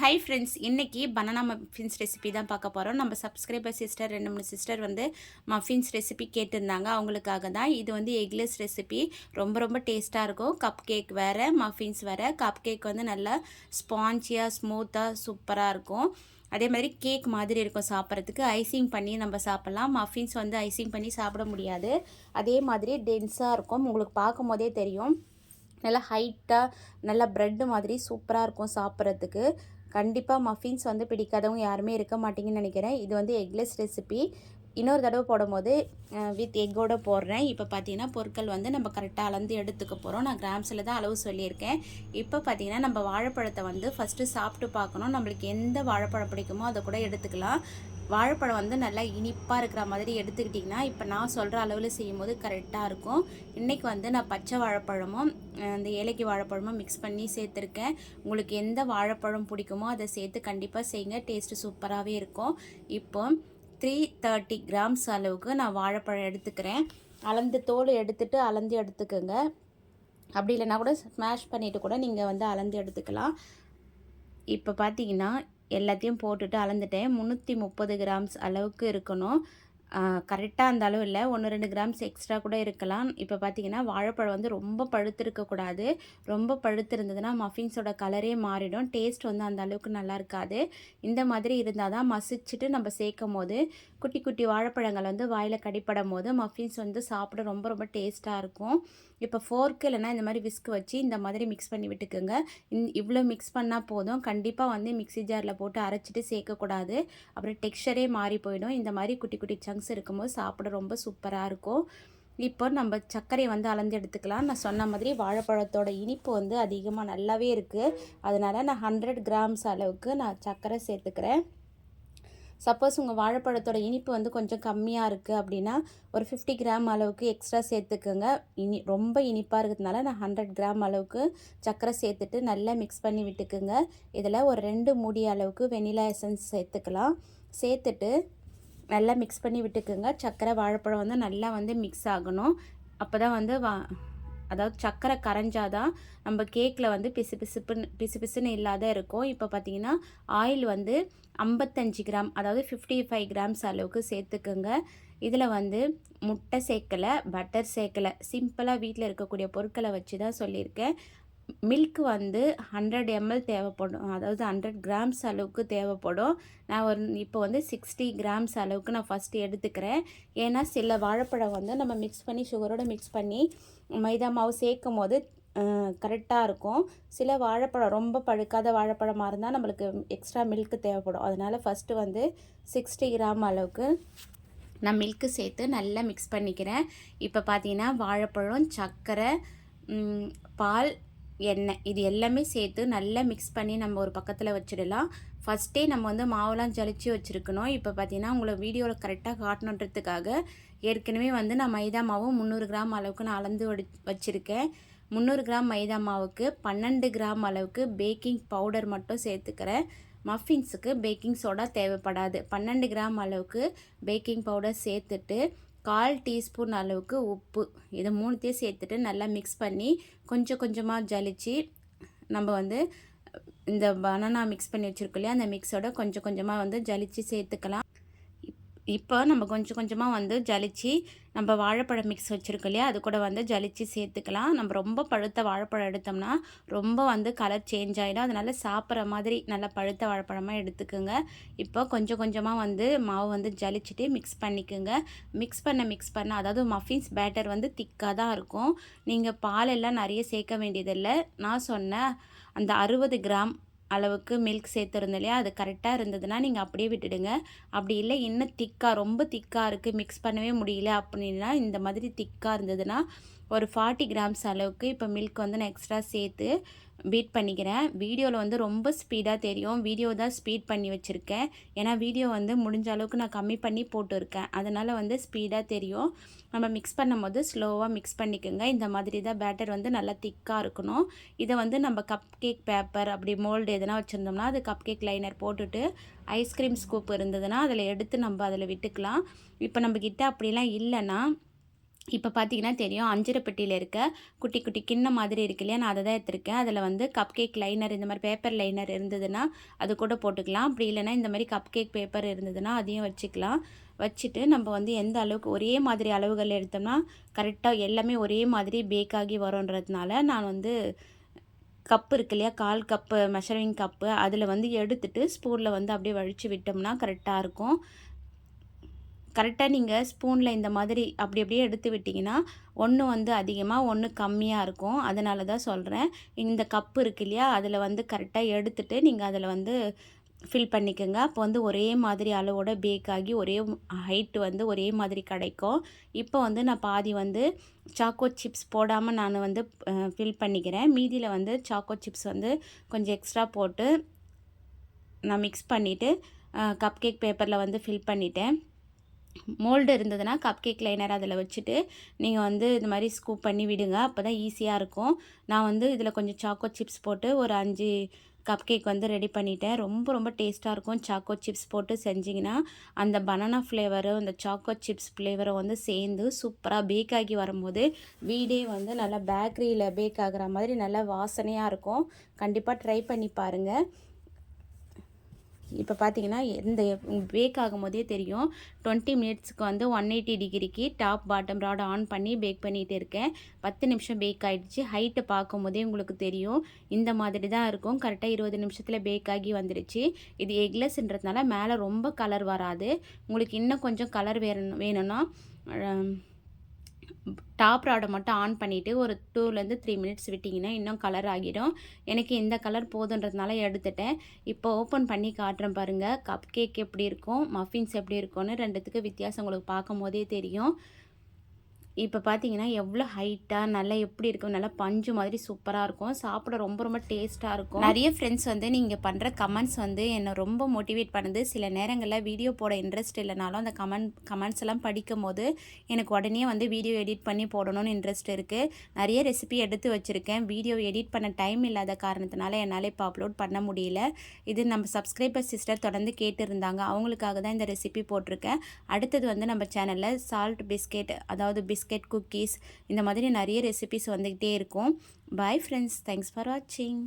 High friends இன்றைக்கி banana muffins recipe தான் பார்க்க போகிறோம் நம்ம சப்ஸ்கிரைபர் சிஸ்டர் ரெண்டு மூணு சிஸ்டர் வந்து மஃபின்ஸ் ரெசிபி கேட்டிருந்தாங்க. அவங்களுக்காக தான். இது வந்து எக்லெஸ் ரெசிபி ரொம்ப ரொம்ப டேஸ்ட்டாக இருக்கும். கப் கேக் வேறு மஃபின்ஸ் வேறு. கப் கேக் வந்து நல்லா ஸ்பாஞ்சியாக ஸ்மூத்தாக சூப்பராக இருக்கும். அதே மாதிரி கேக் மாதிரி இருக்கும் சாப்பிட்றதுக்கு. ஐசிங் பண்ணி நம்ம சாப்பிட்லாம். மஃபின்ஸ் வந்து ஐசிங் பண்ணி சாப்பிட முடியாது. அதே மாதிரி டென்ஸாக இருக்கும். உங்களுக்கு பார்க்கும் போதே தெரியும். நல்லா ஹைட்டாக நல்லா ப்ரெட்டு மாதிரி சூப்பராக இருக்கும் சாப்பிட்றதுக்கு. கண்டிப்பாக மஃபின்ஸ் வந்து பிடிக்காதவங்க யாருமே இருக்க மாட்டிங்கன்னு நினைக்கிறேன். இது வந்து எக்லெஸ் ரெசிபி இன்னொரு தடவை போடும்போது வித் எக்கோடு போடுறேன். இப்போ பார்த்தீங்கன்னா பொருட்கள் வந்து நம்ம கரெக்டாக அளந்து எடுத்துக்க போகிறோம் நான் கிராம்ஸில் தான் அளவு சொல்லியிருக்கேன். இப்போ பார்த்தீங்கன்னா நம்ம வாழைப்பழத்தை வந்து ஃபஸ்ட்டு சாப்பிட்டு பார்க்கணும். நம்மளுக்கு எந்த வாழைப்பழம் பிடிக்குமோ அதை கூட எடுத்துக்கலாம். வாழைப்பழம் வந்து நல்லா இனிப்பாக இருக்கிற மாதிரி எடுத்துக்கிட்டிங்கன்னா இப்போ நான் சொல்கிற அளவில் செய்யும்போது கரெக்டாக இருக்கும். இன்றைக்கி வந்து நான் பச்சை வாழைப்பழமும் அந்த ஏலக்கி வாழைப்பழமும் மிக்ஸ் பண்ணி சேர்த்துருக்கேன். உங்களுக்கு எந்த வாழைப்பழம் பிடிக்குமோ அதை சேர்த்து கண்டிப்பாக செய்யுங்க. டேஸ்ட்டு சூப்பராகவே இருக்கும். இப்போ த்ரீ தேர்ட்டி கிராம்ஸ் அளவுக்கு நான் வாழைப்பழம் எடுத்துக்கிறேன். அளந்து தோல் எடுத்துகிட்டு அளந்து எடுத்துக்கோங்க. அப்படி இல்லைனா கூட ஸ்மாஷ் பண்ணிவிட்டு கூட நீங்கள் வந்து அளந்து எடுத்துக்கலாம். இப்போ பார்த்தீங்கன்னா எல்லாத்தையும் போட்டுட்டு அளந்துட்டேன். முந்நூற்றி முப்பது கிராம்ஸ் அளவுக்கு இருக்கணும். கரெக்டாக அந்த அளவு இல்லை. ஒன்று ரெண்டு கிராம்ஸ் எக்ஸ்ட்ரா கூட இருக்கலாம். இப்போ பார்த்தீங்கன்னா வாழைப்பழம் வந்து ரொம்ப பழுத்திருக்கக்கூடாது ரொம்ப பழுத்து இருந்ததுன்னா மஃபின்ஸோட கலரே மாறிடும். டேஸ்ட் வந்து அந்த அளவுக்கு நல்லா இருக்காது. இந்த மாதிரி இருந்தால் தான் மசிச்சுட்டு நம்ம சேர்க்கும் போது குட்டி குட்டி வாழைப்பழங்கள் வந்து வாயில் கடிப்படும் போது மஃபின்ஸ் வந்து சாப்பிட ரொம்ப ரொம்ப டேஸ்ட்டாக இருக்கும். இப்போ ஃபோர்க்கு இல்லைனா இந்த மாதிரி விஸ்க் வச்சு இந்த மாதிரி மிக்ஸ் பண்ணி விட்டுக்குங்க. இவ்வளோ மிக்ஸ் பண்ணால் போதும். கண்டிப்பாக வந்து மிக்ஸி ஜாரில் போட்டு அரைச்சிட்டு சேர்க்கக்கூடாது. அப்புறம் டெக்ஸ்டரே மாறி போயிடும். இந்த மாதிரி குட்டி குட்டி லங்ஸ் இருக்கும்போது சாப்பிட ரொம்ப சூப்பராக இருக்கும். இப்போ நம்ம சர்க்கரையை வந்து அளந்து எடுத்துக்கலாம். நான் சொன்ன மாதிரி வாழைப்பழத்தோட இனிப்பு வந்து அதிகமாக நல்லாவே இருக்குது அதனால் நான் ஹண்ட்ரட் கிராம்ஸ் அளவுக்கு நான் சர்க்கரை சேர்த்துக்கிறேன். சப்போஸ் உங்கள் வாழைப்பழத்தோட இனிப்பு வந்து கொஞ்சம் கம்மியாக இருக்குது அப்படின்னா ஒரு ஃபிஃப்டி கிராம் அளவுக்கு எக்ஸ்ட்ரா சேர்த்துக்கோங்க. இனி ரொம்ப இனிப்பாக இருக்கிறதுனால நான் ஹண்ட்ரட் கிராம் அளவுக்கு சர்க்கரை சேர்த்துட்டு நல்லா மிக்ஸ் பண்ணி விட்டுக்குங்க. இதில் ஒரு ரெண்டு மூடி அளவுக்கு வெனிலா எசன்ஸ் சேர்த்துக்கலாம். சேர்த்துட்டு நல்லா மிக்ஸ் பண்ணி விட்டுக்குங்க. சர்க்கரை வாழைப்பழம் வந்து நல்லா வந்து மிக்ஸ் ஆகணும். அப்போ தான் வந்து வா அதாவது சர்க்கரை கரைஞ்சாதான் நம்ம கேக்கில் வந்து பிசு பிசுப்புன்னு பிசு பிசுன்னு இல்லாத இருக்கும். இப்போ பார்த்தீங்கன்னா ஆயில் வந்து ஐம்பத்தஞ்சு கிராம் அதாவது ஃபிஃப்டி ஃபைவ் கிராம்ஸ் அளவுக்கு சேர்த்துக்குங்க. இதில் வந்து முட்டை சேர்க்கலை பட்டர் சேர்க்கலை. சிம்பிளாக வீட்டில் இருக்கக்கூடிய பொருட்களை வச்சு தான் சொல்லியிருக்கேன். மில்க் வந்து ஹண்ட்ரட் எம்எல் தேவைப்படும். அதாவது ஹண்ட்ரட் கிராம்ஸ் அளவுக்கு தேவைப்படும். நான் ஒரு இப்போ வந்து சிக்ஸ்டி கிராம்ஸ் அளவுக்கு நான் ஃபஸ்ட்டு எடுத்துக்கிறேன். ஏன்னா சில வாழைப்பழம் வந்து நம்ம மிக்ஸ் பண்ணி சுகரோடு மிக்ஸ் பண்ணி மைதா மாவு சேர்க்கும் போது கரெக்டாக இருக்கும். சில வாழைப்பழம் ரொம்ப பழுக்காத வாழைப்பழமாக இருந்தால் நம்மளுக்கு எக்ஸ்ட்ரா மில்க்கு தேவைப்படும். அதனால் ஃபஸ்ட்டு வந்து சிக்ஸ்டி கிராம் அளவுக்கு நான் மில்க்கு சேர்த்து நல்லா மிக்ஸ் பண்ணிக்கிறேன். இப்போ பார்த்தீங்கன்னா வாழைப்பழம் சர்க்கரை பால் எண்ணெய் இது எல்லாமே சேர்த்து நல்லா மிக்ஸ் பண்ணி நம்ம ஒரு பக்கத்தில் வச்சிடலாம். ஃபஸ்ட்டே நம்ம வந்து மாவுலாம் ஜலிச்சு வச்சுருக்கணும். இப்போ பார்த்தீங்கன்னா உங்களை வீடியோவில் கரெக்டாக காட்டணுன்றதுக்காக ஏற்கனவே வந்து நான் மைதா மாவும் முந்நூறு கிராம் அளவுக்கு நான் அளந்து வச்சுருக்கேன். முந்நூறு கிராம் மைதா மாவுக்கு பன்னெண்டு கிராம் அளவுக்கு பேக்கிங் பவுடர் மட்டும் சேர்த்துக்கிறேன். மஃபின்ஸுக்கு பேக்கிங் சோடா தேவைப்படாது. பன்னெண்டு கிராம் அளவுக்கு பேக்கிங் பவுடர் சேர்த்துட்டு கால் டீஸ்பூன் அளவுக்கு உப்பு. இதை மூணுத்தையும் சேர்த்துட்டு நல்லா மிக்ஸ் பண்ணி கொஞ்சம் கொஞ்சமாக ஜலிச்சு நம்ம வந்து இந்த பனானா மிக்ஸ் பண்ணி வச்சுருக்கோம் இல்லையா அந்த மிக்ஸோட கொஞ்சம் கொஞ்சமாக வந்து ஜலிச்சு சேர்த்துக்கலாம். இப்போ நம்ம கொஞ்சம் கொஞ்சமாக வந்து ஜலிச்சு நம்ம வாழைப்பழம் மிக்ஸ் வச்சுருக்கோம் இல்லையா? அது கூட வந்து ஜலிச்சு சேர்த்துக்கலாம். நம்ம ரொம்ப பழுத்த வாழைப்பழம் எடுத்தோம்னா ரொம்ப வந்து கலர் சேஞ்ச் ஆகிடும் அதனால் சாப்பிட்ற மாதிரி நல்லா பழுத்த வாழைப்பழமாக எடுத்துக்கோங்க. இப்போ கொஞ்சம் கொஞ்சமாக வந்து மாவு வந்து ஜலிச்சுட்டு மிக்ஸ் பண்ணிக்கோங்க. மிக்ஸ் பண்ண மிக்ஸ் பண்ண அதாவது மஃபின்ஸ் பேட்டர் வந்து திக்காக தான் இருக்கும். நீங்கள் பாலெல்லாம் நிறைய சேர்க்க வேண்டியதில்லை. நான் சொன்ன அந்த அறுபது கிராம் அளவுக்கு மில்க் சேர்த்துருந்தோம் இல்லையா? அது கரெக்டாக இருந்ததுன்னா நீங்கள் அப்படியே விட்டுடுங்க. அப்படி இல்லை இன்னும் திக்காக ரொம்ப திக்காக இருக்குது மிக்ஸ் பண்ணவே முடியல அப்படின்னா இந்த மாதிரி திக்காக இருந்ததுன்னா ஒரு ஃபார்ட்டி கிராம்ஸ் அளவுக்கு இப்போ மில்க் வந்து நான் எக்ஸ்ட்ரா சேர்த்து பீட் பண்ணிக்கிறேன். வீடியோவில் வந்து ரொம்ப ஸ்பீடாக தெரியும். வீடியோ தான் ஸ்பீட் பண்ணி வச்சுருக்கேன். ஏன்னா வீடியோ வந்து முடிஞ்ச அளவுக்கு நான் கம்மி பண்ணி போட்டுருக்கேன். அதனால் வந்து ஸ்பீடாக தெரியும். நம்ம மிக்ஸ் பண்ணும் போது ஸ்லோவாக மிக்ஸ் பண்ணிக்கோங்க. இந்த மாதிரி தான் பேட்டர் வந்து நல்லா திக்காக இருக்கணும். இதை வந்து நம்ம கப் கேக் பேப்பர் அப்படி மோல்டு எதனா வச்சுருந்தோம்னா அது கப் கேக் லைனர் போட்டுட்டு ஐஸ்கிரீம் ஸ்கூப் இருந்ததுன்னா அதில் எடுத்து நம்ம அதில் விட்டுக்கலாம். இப்போ நம்மக்கிட்ட அப்படிலாம் இல்லைன்னா இப்போ பார்த்தீங்கன்னா தெரியும் அஞ்சரைப்பட்டியில் இருக்க குட்டி குட்டி கிண்ணம் மாதிரி இருக்கு இல்லையா? நான் அதை தான் எடுத்திருக்கேன். அதில் வந்து கப் கேக் லைனர் இந்த மாதிரி பேப்பர் லைனர் இருந்ததுன்னா அது கூட போட்டுக்கலாம். அப்படி இல்லைன்னா இந்த மாதிரி கப் கேக் பேப்பர் இருந்ததுன்னா அதையும் வச்சுக்கலாம். வச்சுட்டு நம்ம வந்து எந்த அளவுக்கு ஒரே மாதிரி அளவுகள் எடுத்தோம்னா கரெக்டாக எல்லாமே ஒரே மாதிரி பேக் ஆகி வரும்ன்றதுனால நான் வந்து கப்பு இருக்கு இல்லையா? கால் கப்பு மெஷரிங் கப்பு அதில் வந்து எடுத்துட்டு ஸ்பூனில் வந்து அப்படியே வழித்து விட்டோம்னா கரெக்டாக இருக்கும். கரெக்டாக நீங்கள் ஸ்பூனில் இந்த மாதிரி அப்படி அப்படியே எடுத்து விட்டிங்கன்னா ஒன்று வந்து அதிகமாக ஒன்று கம்மியாக இருக்கும். அதனால தான் சொல்கிறேன் இந்த கப்பு இருக்கு இல்லையா அதில் வந்து கரெக்டாக எடுத்துகிட்டு நீங்கள் அதில் வந்து ஃபில் பண்ணிக்கோங்க. அப்போ வந்து ஒரே மாதிரி அளவோட பேக் ஆகி ஒரே ஹைட்டு வந்து ஒரே மாதிரி கிடைக்கும். இப்போ வந்து நான் பாதி வந்து சாக்கோ சிப்ஸ் போடாமல் நான் வந்து ஃபில் பண்ணிக்கிறேன். மீதியில் வந்து சாக்கோ சிப்ஸ் வந்து கொஞ்சம் எக்ஸ்ட்ரா போட்டு நான் மிக்ஸ் பண்ணிவிட்டு கப் கேக் பேப்பரில் வந்து ஃபில் பண்ணிட்டேன். மோல்டு இருந்ததுன்னா கப் கேக் லைனர் அதில் வச்சுட்டு நீங்கள் வந்து இது மாதிரி ஸ்கூப் பண்ணி விடுங்க அப்போ தான் ஈஸியாக இருக்கும். நான் வந்து இதில் கொஞ்சம் சாக்கோ சிப்ஸ் போட்டு ஒரு அஞ்சு கப் கேக் வந்து ரெடி பண்ணிட்டேன். ரொம்ப ரொம்ப டேஸ்ட்டாக இருக்கும். சாக்கோ சிப்ஸ் போட்டு செஞ்சிங்கன்னா அந்த பனானா ஃப்ளேவரும் அந்த சாக்கோ சிப்ஸ் ஃப்ளேவரும் வந்து சேர்ந்து சூப்பராக பேக் ஆகி வரும்போது வீடே வந்து நல்லா பேக்கரியில் பேக் ஆகிற மாதிரி நல்லா வாசனையாக இருக்கும். கண்டிப்பாக ட்ரை பண்ணி பாருங்கள் இப்போ பார்த்தீங்கன்னா இந்த பேக் ஆகும் போதே தெரியும். டுவெண்ட்டி மினிட்ஸ்க்கு வந்து ஒன் எயிட்டி டிகிரிக்கு டாப் பாட்டம் ராட் ஆன் பண்ணி பேக் பண்ணிகிட்டு இருக்கேன். பத்து நிமிஷம் பேக் ஆகிடுச்சு ஹைட்டை பார்க்கும் போதே உங்களுக்கு தெரியும். இந்த மாதிரி தான் இருக்கும். கரெக்டாக இருபது நிமிஷத்தில் பேக் ஆகி வந்துடுச்சு இது எக்லெஸ்ன்றதுனால மேலே ரொம்ப கலர் வராது. உங்களுக்கு இன்னும் கொஞ்சம் கலர் வேணும் வேணும்னா டாப் ராடை மட்டும் ஆன் பண்ணிவிட்டு ஒரு டூலேருந்து த்ரீ மினிட்ஸ் விட்டிங்கன்னா இன்னும் கலர் ஆகிடும். எனக்கு இந்த கலர் போதுன்றதுனால எடுத்துட்டேன். இப்போ ஓப்பன் பண்ணி காட்டுறேன் பாருங்கள் கப் கேக் எப்படி இருக்கும் மஃபின்ஸ் எப்படி இருக்கும்னு ரெண்டுத்துக்கு வித்தியாசம் உங்களுக்கு பார்க்கும் போதே தெரியும். இப்போ பார்த்தீங்கன்னா எவ்வளோ ஹைட்டாக நல்லா எப்படி இருக்கும் நல்லா பஞ்சு மாதிரி சூப்பராக இருக்கும். சாப்பிட ரொம்ப ரொம்ப டேஸ்ட்டாக இருக்கும். நிறைய ஃப்ரெண்ட்ஸ் வந்து நீங்கள் பண்ணுற கமெண்ட்ஸ் வந்து என்னை ரொம்ப மோட்டிவேட் பண்ணுது. சில நேரங்களில் வீடியோ போட இன்ட்ரெஸ்ட் இல்லைனாலும் அந்த கமெண்ட் கமெண்ட்ஸ் எல்லாம் படிக்கும் போது எனக்கு உடனே வந்து வீடியோ எடிட் பண்ணி போடணும்னு இன்ட்ரெஸ்ட் இருக்குது நிறைய ரெசிபி எடுத்து வச்சுருக்கேன். வீடியோ எடிட் பண்ண டைம் இல்லாத காரணத்தினால என்னால் இப்போ அப்லோட் பண்ண முடியல. இது நம்ம சப்ஸ்கிரைபர் சிஸ்டர் தொடர்ந்து கேட்டுருந்தாங்க. அவங்களுக்காக தான் இந்த ரெசிபி போட்டிருக்கேன். அடுத்தது வந்து நம்ம சேனலில் சால்ட் பிஸ்கெட் அதாவது பிஸ்கெட் பிஸ்கெட் குக்கீஸ் இந்த மாதிரி நிறைய ரெசிபிஸ் வந்துக்கிட்டே இருக்கும். பாய் ஃப்ரெண்ட்ஸ் தேங்க்ஸ் ஃபார் வாட்சிங்